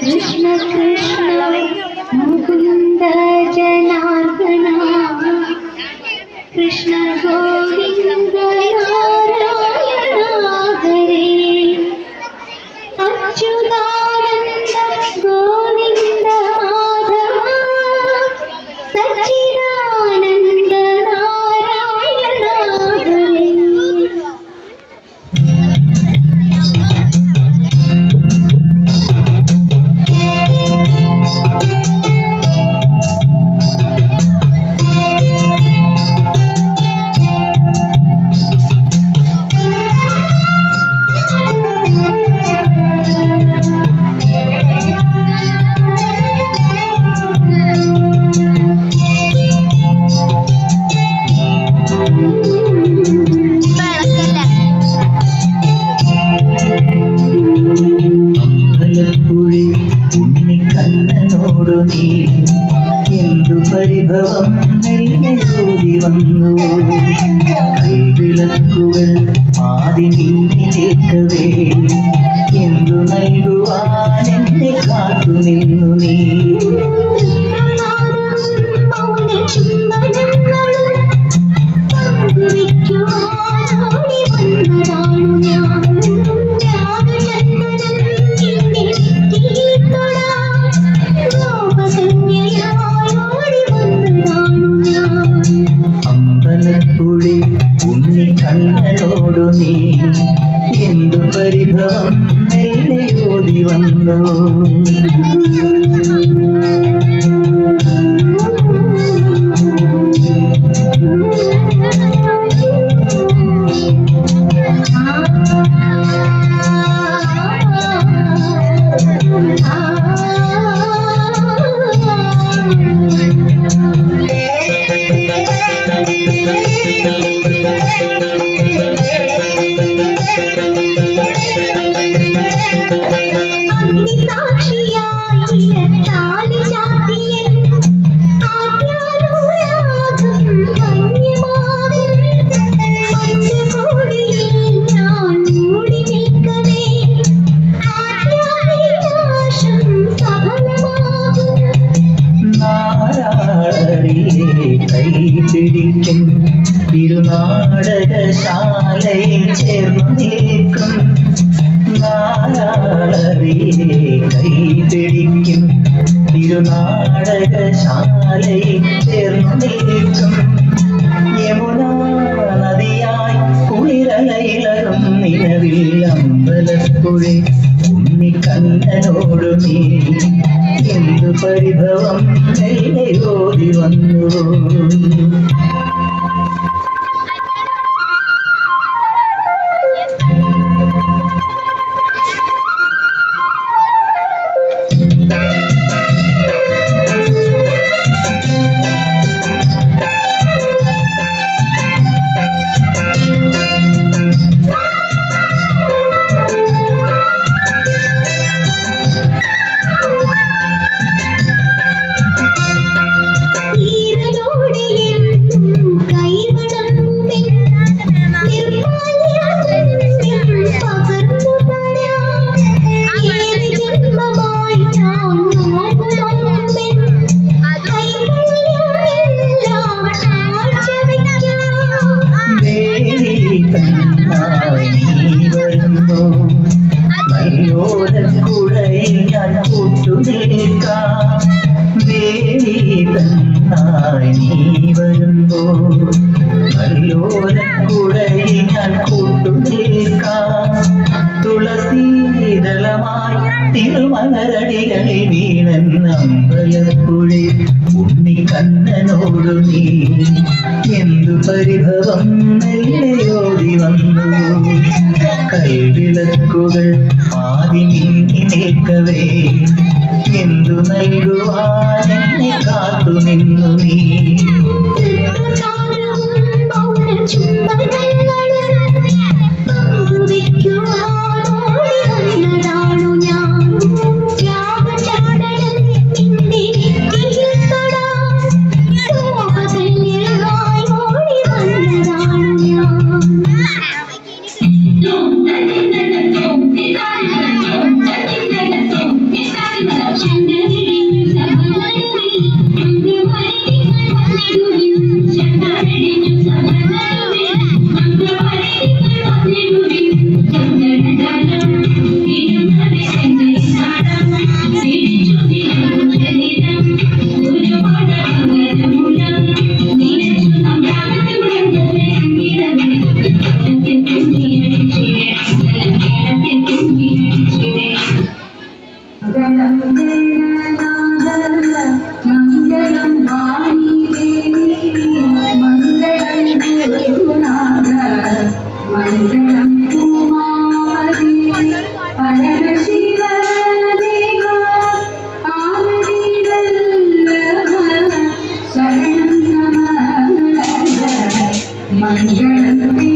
कृष्ण कृष्ण मुकुन्द जनार्दना कृष्ण ഉണ്ണിക്കണ്ണനോടു നീ എന്തു പരിഭവം? നെല്ലെ കൂടി വന്നു. വിളക്കുകൾ ആദി നിന്നിലേക്കവേ എന്തു നൽകുവാൻ എന്നെ കാത്തു നിന്നു നീ? അമ്പലപ്പുഴി ഉണ്ണിക്കണ്ണനോടു നീ എന്തു പരിഭവം? നെല്ലെ ഓടി വന്നു. തിരുനാടകശാലയിൽ ചേർന്നു നിൽക്കും യമുനാ നദിയായി കുളിരലയിലറും നിലവിൽ അമ്പലപ്പുഴി ഉണ്ണിക്കണ്ണനോടു നീ. എന്തു പരിഭവം? ഓടി വന്നു. നല്ലോരക്കുഴയിൽ ഞാൻ കൂട്ടുനിൽക്കാം തുളസീതളമായി തിരുമലരടികളിൽ വീണൻ അമ്പലപ്പുഴി ഉണ്ണിക്കണ്ണനോടു നീ. എന്തു പരിഭവം മെല്ലെയോടി വന്നു. കൈവിളക്കുകൾ ആദി മിന്നി നിൽക്കവേ. എന്തു നൽകുവാൻ എന്നെ കാത്തു നിന്നു നീ. mañana